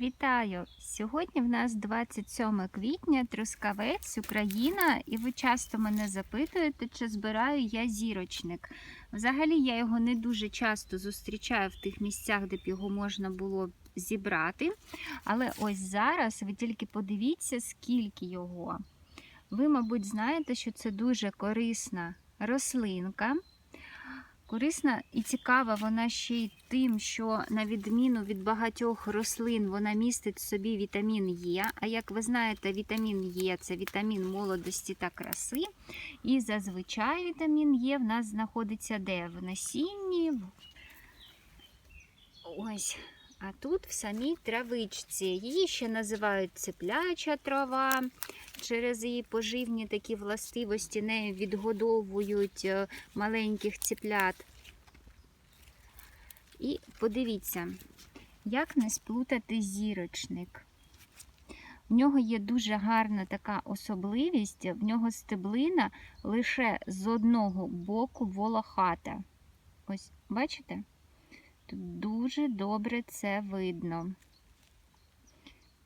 Вітаю! Сьогодні в нас 27 квітня, Трускавець, Україна, і ви часто мене запитуєте, чи збираю я зірочник. Взагалі я його не дуже часто зустрічаю в тих місцях, де б його можна було зібрати. Але ось зараз ви тільки подивіться, скільки його. Ви, мабуть, знаєте, що це дуже корисна рослинка. Корисна і цікава вона ще й тим, що на відміну від багатьох рослин вона містить в собі вітамін Е. А як ви знаєте, вітамін Е це вітамін молодості та краси. І зазвичай вітамін Е в нас знаходиться де? В насінні. Ось. А тут в самій травичці. Її ще називають цепляча трава. Через її поживні такі властивості нею відгодовують е, маленьких ціплят. І подивіться, як не сплутати зірочник. В нього є дуже гарна така особливість, в нього стеблина лише з одного боку волохата. Ось, бачите? Тут дуже добре це видно.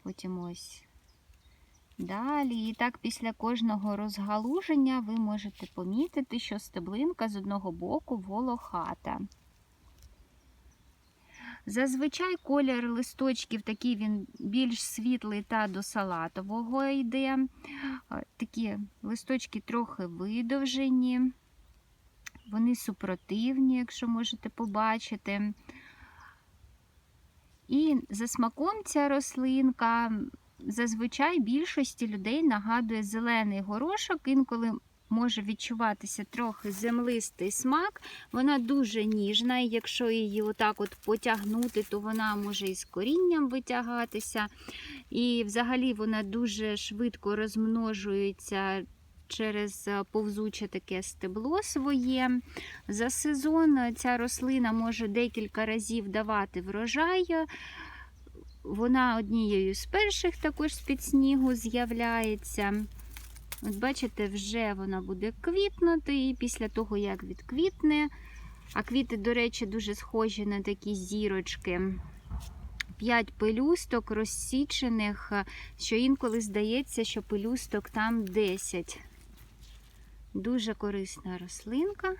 Потім ось Далі, і так після кожного розгалуження ви можете помітити, що стеблинка з одного боку волохата. Зазвичай колір листочків такий він більш світлий та до салатового йде. Такі листочки трохи видовжені, вони супротивні, якщо можете побачити. І за смаком ця рослинка зазвичай більшості людей нагадує зелений горошок, інколи може відчуватися трохи землистий смак. Вона дуже ніжна, і якщо її отак от потягнути, то вона може і з корінням витягатися. І взагалі вона дуже швидко розмножується. Через повзуче таке стебло своє. За сезон ця рослина може декілька разів давати врожай. Вона однією з перших також з-під снігу з'являється. От бачите, вже вона буде квітнути, і після того, як відквітне, а квіти, до речі, дуже схожі на такі зірочки. П'ять пелюсток розсічених, що інколи здається, що пелюсток там 10. Дуже корисна рослинка.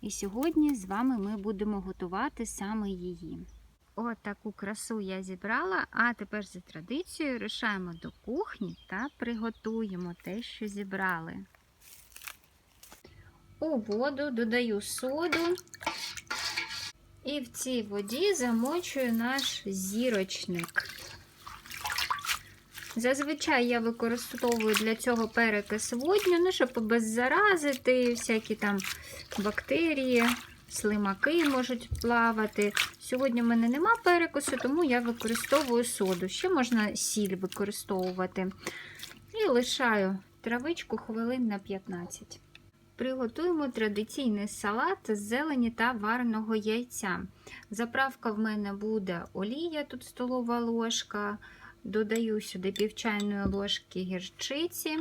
І сьогодні з вами ми будемо готувати саме її. От таку красу я зібрала, а тепер за традицією рушаємо до кухні та приготуємо те, що зібрали. У воду додаю соду і в цій воді замочую наш зірочник. Зазвичай я використовую для цього перекис водню, ну, щоб обеззаразити всякі там бактерії, слимаки можуть плавати. Сьогодні в мене нема перекусу, тому я використовую соду. Ще можна сіль використовувати. І лишаю травичку хвилин на 15. Приготуємо традиційний салат з зелені та вареного яйця. Заправка в мене буде олія, тут столова ложка. Додаю сюди пів чайної ложки гірчиці,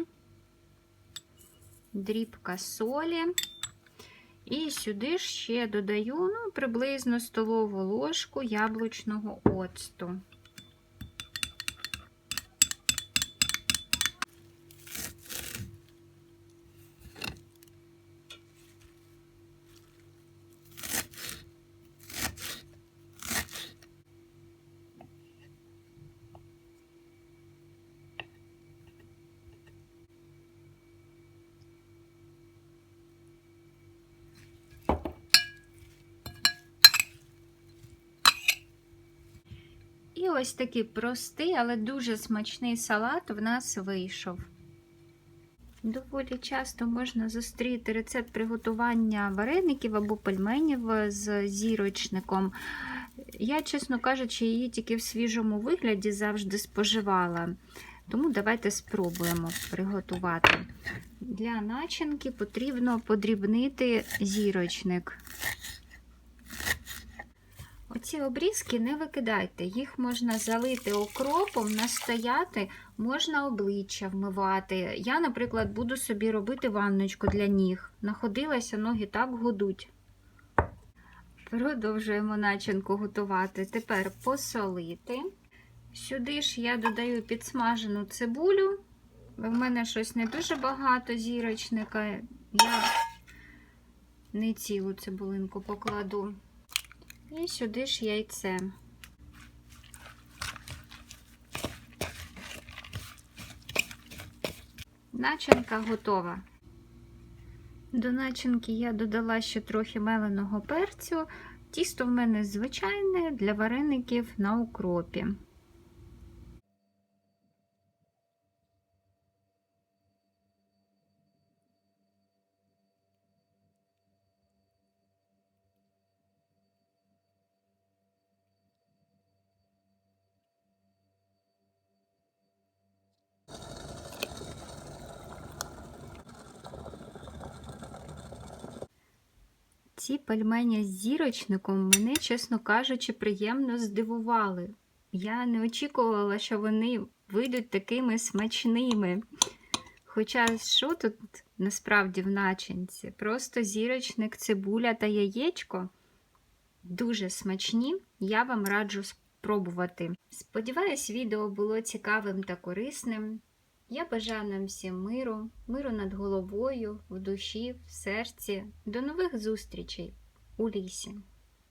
дрібка солі. І сюди ще додаю ну, приблизно столову ложку яблучного оцту. Ось такий простий, але дуже смачний салат в нас вийшов. Доволі часто можна зустріти рецепт приготування вареників або пельменів з зірочником. Я, чесно кажучи, її тільки в свіжому вигляді завжди споживала. Тому давайте спробуємо приготувати. Для начинки потрібно подрібнити зірочник. Оці обрізки не викидайте, їх можна залити окропом, настояти, можна обличчя вмивати. Я, наприклад, буду собі робити ванночку для ніг. Находилася, ноги так гудуть. Продовжуємо начинку готувати. Тепер посолити. Сюди ж я додаю підсмажену цибулю. В мене щось не дуже багато зірочника. Я не цілу цибулинку покладу. І сюди ж яйце. Начинка готова. До начинки я додала ще трохи меленого перцю. Тісто в мене звичайне для вареників на укропі. Ці пельмені з зірочником мене, чесно кажучи, приємно здивували. Я не очікувала, що вони вийдуть такими смачними. Хоча що тут насправді в начинці? Просто зірочник, цибуля та яєчко дуже смачні. Я вам раджу спробувати. Сподіваюсь, відео було цікавим та корисним. Я бажаю нам всім миру, миру над головою, в душі, в серці. До нових зустрічей у лісі.